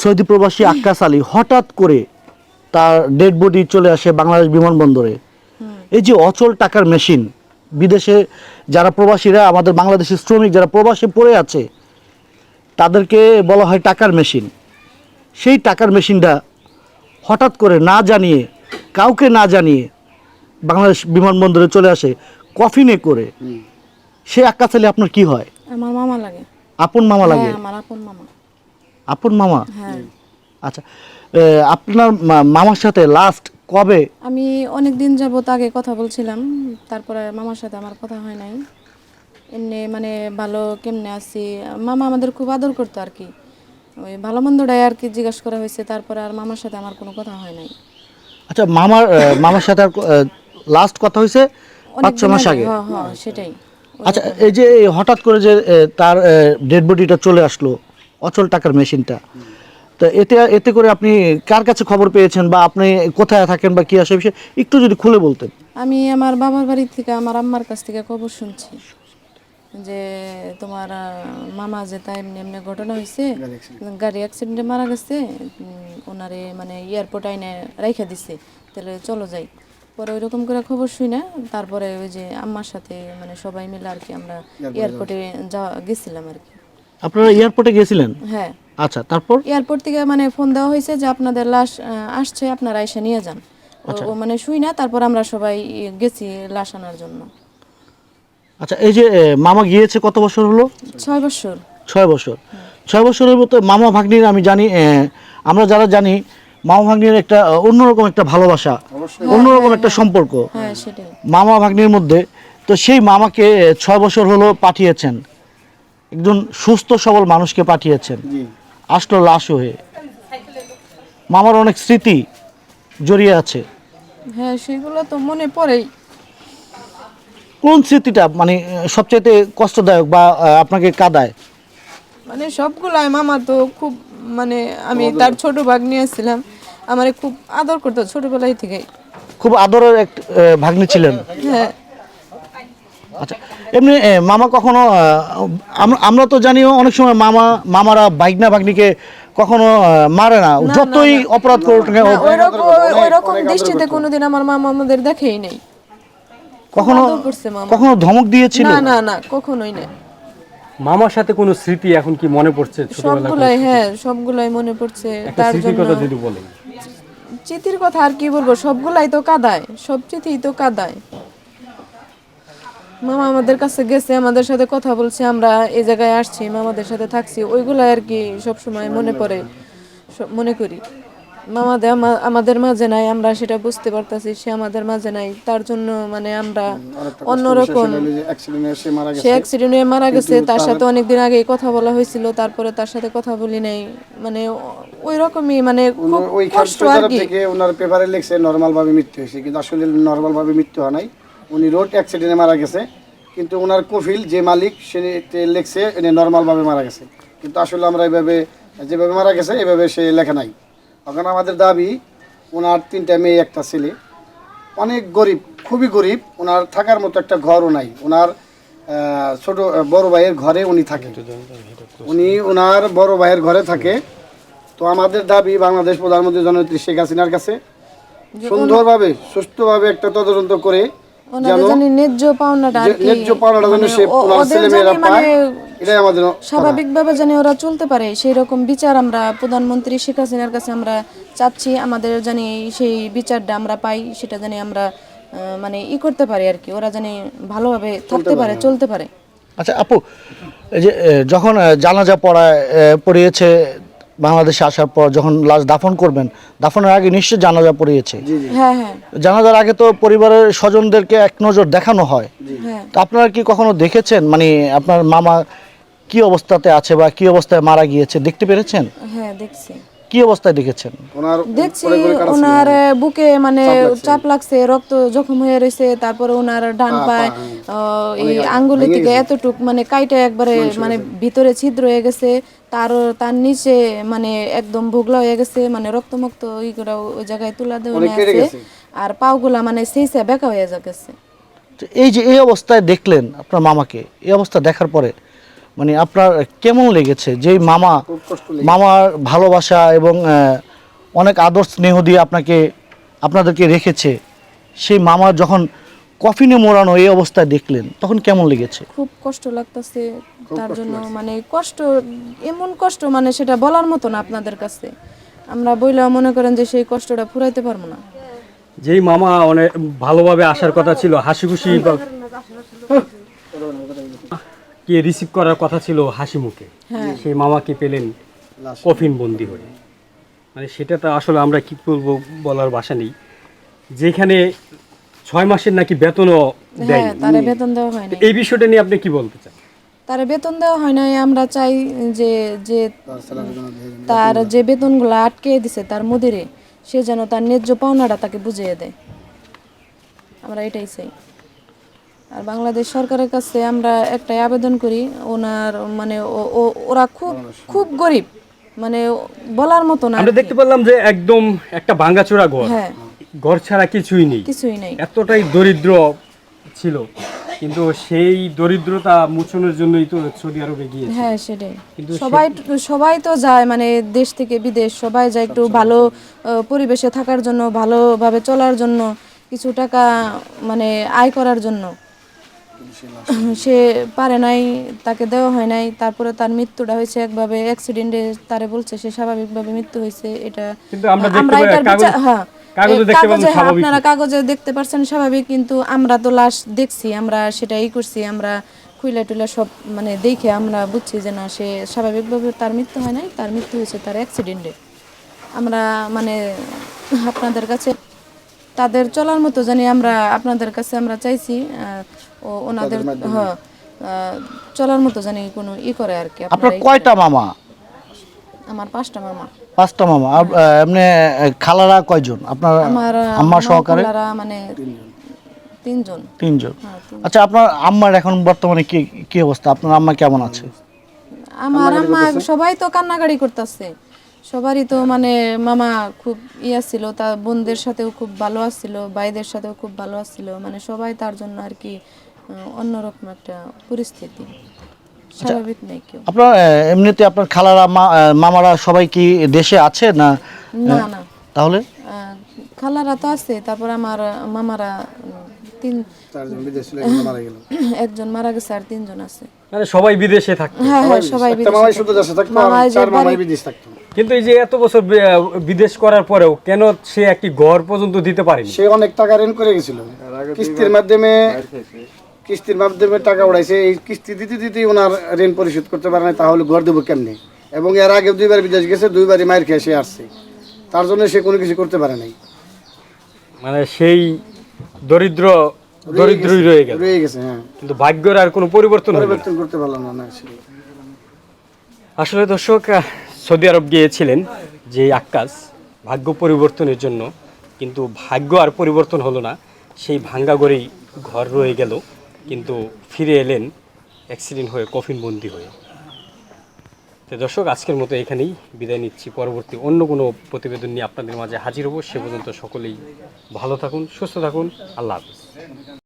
Saudi প্রবাসী আক্কাস আলী হঠাৎ করে তার ডেড বডি চলে আসে বাংলাদেশ বিমানবন্দরে। এই যে অচল টাকার মেশিন বিদেশে যারা প্রবাসীরা আমাদের বাংলাদেশের শ্রমিক যারা প্রবাসে পড়ে আছে তাদেরকে বলা হয় টাকার মেশিন। সেই টাকার মেশিনটা হঠাৎ করে না জানিয়ে কাউকে না জানিয়ে বাংলাদেশ বিমানবন্দরে চলে আসে কফিনে করে। সে আক্কাস আলী আপনার কি হয়? আমার মামা লাগে। আপন মামা লাগে? হ্যাঁ আমার আপন মামা। আপন মামা? হ্যাঁ। আচ্ছা আপনার মামার সাথে লাস্ট কবে? আমি অনেক দিন যাবত আগে কথা বলছিলাম তারপরে মামার সাথে আমার কথা হয় নাই। এমনি মানে ভালো কেমনে আছি? মামা আমাদের খুব আদর করতো আর কি। ওই ভালো মন্দটাই আর কি জিজ্ঞাসা করা হয়েছে তারপরে আর মামার সাথে আমার কোনো কথা হয় নাই। আচ্ছা মামার মামার সাথে আর লাস্ট কথা হয়েছে পাঁচ ছ মাস আগে। হ্যাঁ হ্যাঁ সেটাই। আচ্ছা এই যে হঠাৎ করে যে তার ডেড বডিটা চলে আসলো অচল টাকার মেশিনটা। তো এতে এতে করে আপনি কার কাছে খবর পেয়েছেন বা আপনি কোথায় থাকেন বা কি আসে বিষয়ে একটু যদি খুলে বলতেন। আমি আমার বাবার বাড়ি থেকে আমার আম্মার কাছ থেকে খবর শুনছি যে তোমার মামা যে তাই এমনি এমনি ঘটনা হয়েছে গাড়ি অ্যাক্সিডেন্টে মারা গেছে ওনারে মানে এয়ারপোর্ট আইনে রাইখা দিছে তাহলে চলো যাই। পরে ওইরকম করে খবর শুই না তারপরে ওই যে আম্মার সাথে মানে সবাই মিলে আর কি আমরা এয়ারপোর্টে যাওয়া গেছিলাম আর কি। আপনারা এয়ারপোর্টে গিয়েছিলেন? হ্যাঁ। আচ্ছা তারপর? এয়ারপোর্ট থেকে মানে ফোন দেওয়া হয়েছে যে আপনাদের লাশ আসছে আপনারা এসে নিয়ে যান। ও- ও মানে শুই না তারপর আমরা সবাই গেছি লাশ আনার জন্য। আচ্ছা এই যে মামা গিয়েছে কত বছর হলো? ছয় বছর। ছয় বছর। ছয় বছরের মতো মামা ভাগ্নির আমি জানি আমরা যারা জানি মামা ভাগ্নির একটা অন্যরকম একটা ভালোবাসা অন্যরকম একটা সম্পর্ক। হ্যাঁ সেটাই। মামা ভাগ্নির মধ্যে। তো সেই মামাকে ছয় বছর হলো পাঠিয়েছেন। একজন সুস্থ সবল মানুষকে পাঠিয়েছেন। আসলো লাশ হয়ে। মামার অনেক স্মৃতি জড়িয়ে আছে। হ্যাঁ সেগুলো তো মনে পড়েই। কোন স্মৃতিটা মানে সবচাইতে কষ্টদায়ক বা আপনাকে কাদায়? মানে সবগুলাই মামা তো খুব মানে আমি তার ছোট ভাগ নিয়েছিলাম। আমারে খুব আদর করতো ছোটবেলায় থেকে খুব আদরের এক ভাগ্নি ছিলেন। হ্যাঁ। আচ্ছা এমনি মামা কখনো আমরা তো জানিও অনেক সময় মামা মামারা বাইকনা ভাগ্নিকে কখনো মারে না। যতই অপরাধ করুক ওইরকম দৃষ্টিতে কোনোদিন আমার মামা আমাদের দেখেই নেই। কখনো আদর করছে মামা। কখনো ধমক দিয়েছিল? না না না কখনোই না মামার সাথে কোনো স্মৃতি এখন কি মনে পড়ছে সবগুলাই হ্যাঁ সবগুলাই মনে পড়ছে তার জন্য। কথা যদি বলেন। চিঠির কথা আর কি বলব? সবগুলাই তো কাদায় সব চিঠি তো কাদায়। মামা আমাদের কাছে গেছে আমাদের সাথে কথা বলছে আমরা এই জায়গায় আসছি মামাদের সাথে থাকছি ওইগুলো আর কি সব সময় মনে পড়ে মনে করি। মামাদের আমাদের মাঝে নাই আমরা সেটা বুঝতে পারতাছি সে আমাদের মাঝে নাই তার জন্য মানে আমরা অন্যরকম সে অ্যাক্সিডেন্ট মারা গেছে তার সাথে অনেকদিন আগেই কথা বলা হয়েছিল তারপরে তার সাথে কথা বলি নাই মানে ওই রকমই মানে খুব কষ্ট আর কি। ওনার পেপারে লিখছে নর্মাল ভাবে মৃত্যু হয়েছে। কিন্তু আসলে নর্মাল ভাবে মৃত্যু হয় নাই। উনি রোড অ্যাক্সিডেন্টে মারা গেছে কিন্তু ওনার কফিল যে মালিক সে লেখছে নর্মাল ভাবে মারা গেছে। কিন্তু আসলে আমরা এভাবে যেভাবে মারা গেছে এভাবে সে লেখা নাই। এখন আমাদের দাবি ওনার তিনটা মেয়ে একটা ছেলে। অনেক গরিব খুবই গরিব ওনার থাকার মতো একটা ঘরও নাই। ওনার ছোট বড় ভাইয়ের ঘরে উনি থাকে। উনি ওনার বড় ভাইয়ের ঘরে থাকে। তো আমাদের দাবি বাংলাদেশ প্রধানমন্ত্রী জননেত্রী শেখ হাসিনার কাছে সুন্দরভাবে সুস্থভাবে একটা তদন্ত করে ওনাদের জানি? ন্যায্য পাওনাটা আর কি। ন্যায্য পাওনাটা যেন মানে সে ছেলেমেয়েরা পায়, মানে এটাই আমাদের স্বাভাবিকভাবে জানি ওরা চলতে পারে। সেই রকম বিচার আমরা প্রধানমন্ত্রী শেখ হাসিনার কাছে আমরা চাচ্ছি আমাদের জানি সেই বিচারটা আমরা পাই সেটা জানি আমরা আহ, মানে ই করতে পারি আর কি। ওরা জানি ভালোভাবে থাকতে পারে। চলতে পারে। আচ্ছা আপু যে যখন জানাজা পড়ায় এ, পড়িয়েছে বাংলাদেশে আসার পর যখন লাশ দাফন করবেন দাফনের আগে নিশ্চয়ই জানাজা পড়িয়েছে। হ্যাঁ হ্যাঁ। জানাজার আগে তো পরিবারের স্বজনদেরকে এক নজর দেখানো হয়। হ্যাঁ। তো আপনারা কি কখনো দেখেছেন? মানে আপনার মামা কি অবস্থাতে আছে বা কি অবস্থায় মারা গিয়েছে দেখতে পেরেছেন? হ্যাঁ দেখছি। কি অবস্থায় দেখেছেন? ওনার দেখছি ওনার বুকে মানে চাপ লাগছে। রক্ত জখম হয়ে রয়েছে তারপরে ওনার ডান পায় আহ, এই আঙ্গুলি থেকে এতটুক মানে কাইটা একবারে মানে ভিতরে ছিদ্র হয়ে গেছে তার তার নিচে মানে একদম ভুগলা হয়ে গেছে মানে রক্তমুক্ত ই করে ওই জায়গায় তুলা দেওয়া আছে। আর পাওগুলা মানে সেই সে বেকা হয়ে গেছে। এই যে এই অবস্থায় দেখলেন আপনার মামাকে এই অবস্থা দেখার পরে মানে আপনার কেমন লেগেছে? যেই মামা মামার ভালোবাসা এবং অনেক আদর স্নেহ দিয়ে আপনাকে আপনাদেরকে রেখেছে সেই মামা যখন কফিনে মোড়ানো এই অবস্থায় দেখলেন তখন কেমন লেগেছে? খুব কষ্ট লাগতেছে তার জন্য। মানে কষ্ট এমন কষ্ট মানে সেটা বলার মতো না আপনাদের কাছে। আমরা বইলা মনে করেন যে সেই কষ্টটা ফুরাইতে পারব না। যেই মামা অনেক ভালোভাবে আসার কথা ছিল হাসি খুশি কে রিসিভ করার কথা ছিল হাসি মুখে সেই মামাকে পেলেন কফিন বন্দি হয়ে। মানে সেটা তো আসলে আমরা কি বলব বলার ভাষা নেই। যেখানে ছয় মাসের নাকি বেতনও দেয় হ্যাঁ বেতন দেওয়া হয় এই বিষয়টা নিয়ে আপনি কি বলতে চান? তারে বেতন দেওয়া হয় নাই। আমরা চাই যে যে তার যে বেতনগুলো আটকে দিছে তার মুদিরে সে যেন তার ন্যায্য পাওনাটা তাকে বুঝিয়ে দেয়। আমরা এটাই চাই। আর বাংলাদেশ সরকারের কাছে আমরা একটাই আবেদন করি ওনার মানে ওরা খুব খুব গরিব। মানে বলার মতো না আমরা দেখতে পেলাম যে একদম একটা ভাঙ্গাচোরা ঘর। হ্যাঁ। ঘর ছাড়া কিছুই নেই। কিছুই নেই। এতটাই দরিদ্র ছিল। কিন্তু সেই দরিদ্রতা মোচনের জন্যই তো সৌদি আরবে গিয়েছে। হ্যাঁ সেটাই। কিন্তু সবাই সবাই তো যায় মানে দেশ থেকে বিদেশ সবাই যায় একটু ভালো পরিবেশে থাকার জন্য ভালোভাবে চলার জন্য কিছু টাকা মানে আয় করার জন্য। সে পারে নাই তাকে দেওয়া হয় নাই তারপরে তার মৃত্যুটা হয়েছে একভাবে অ্যাক্সিডেন্টে তারে বলছে সে স্বাভাবিকভাবে মৃত্যু হয়েছে এটা আমরা এটার বিচার- হ্যাঁ কাগজে হ্যাঁ। আপনারা কাগজে দেখতে পারছেন স্বাভাবিক কিন্তু আমরা তো লাশ দেখছি আমরা সেটা ই করছি আমরা খুইলা টুইলা সব মানে দেখে আমরা বুঝছি যে না সে স্বাভাবিকভাবে তার মৃত্যু হয় নাই তার মৃত্যু হয়েছে তার অ্যাক্সিডেন্টে আমরা মানে আপনাদের কাছে তাদের চলার মতো জানি আমরা আপনাদের কাছে আমরা চাইছি ও ওনাদের হ্যাঁ চলার মতো জানি কোনো ই করে আর কি। আপনার কয়টা মামা? আমার পাঁচটা মামা। পাঁচটা মামা। এমনি খালারা কয়জন? আপনার আমার আম্মা সহকারে? খালারা মানে তিনজন। তিনজন। হ্যাঁ, আচ্ছা আপনার আম্মার এখন বর্তমানে কি কি অবস্থা? আপনার আম্মা কেমন আছে? আমার আম্মা সবাই তো কান্নাকাড়ি করতেছে। সবারই তো মানে মামা খুব ইয়া ছিল তার বোনদের সাথেও খুব ভালো আসছিল ভাইদের সাথেও খুব ভালো আসছিল মানে সবাই তার জন্য আর কি অন্যরকম একটা পরিস্থিতি। স্বাভাবিক নেই কেউ। আপনার এমনিতে আপনার খালারা মামারা সবাই কি দেশে আছে না না না। তাহলে? খালারা তো আছে তারপর আমার মামারা তিন চারজন বিদেশ মারা গেল। একজন মারা গেছে আর তিনজন আছে। মানে সবাই বিদেশে থাকতো। হ্যাঁ হ্যাঁ সবাই বিদেশে মামাই থাকে। শুধু দেশে থাকতো আর মামাই যে চার মামাই বাড়ি- থাকতো। কিন্তু এই যে এত বছর বিদেশ করার পরেও কেন সে একটি ঘর পর্যন্ত দিতে পারেনি? সে অনেক টাকা ঋণ করে গেছিল। কিস্তির মাধ্যমে কিস্তির মাধ্যমে টাকা উড়াইছে। এই কিস্তি দিতে দিতে ওনার ঋণ পরিশোধ করতে পারে না তাহলে ঘর দেবো কেমনে? এবং এর আগে দুইবার বিদেশ গেছে দুইবারই মায়ের খেয়ে সে আসছে। তার জন্য সে কোনো কিছু করতে পারে নাই। মানে সেই দরিদ্র দরিদ্রই রয়ে গেল। রয়ে গেছে হ্যাঁ। কিন্তু ভাগ্যের আর কোনো পরিবর্তন পরিবর্তন করতে পারলাম না আসলে দর্শক সৌদি আরব গিয়েছিলেন যে আক্কাস, ভাগ্য পরিবর্তনের জন্য। কিন্তু ভাগ্য আর পরিবর্তন হলো না, সেই ভাঙ্গা গড়েই ঘর রয়ে গেল, কিন্তু ফিরে এলেন অ্যাক্সিডেন্ট হয়ে কফিন বন্দি হয়ে। তো দর্শক, আজকের মতো এখানেই বিদায় নিচ্ছি। পরবর্তী অন্য কোনো প্রতিবেদন নিয়ে আপনাদের মাঝে হাজির হব। সে পর্যন্ত সকলেই ভালো থাকুন, সুস্থ থাকুন। আল্লাহ হাফিজ।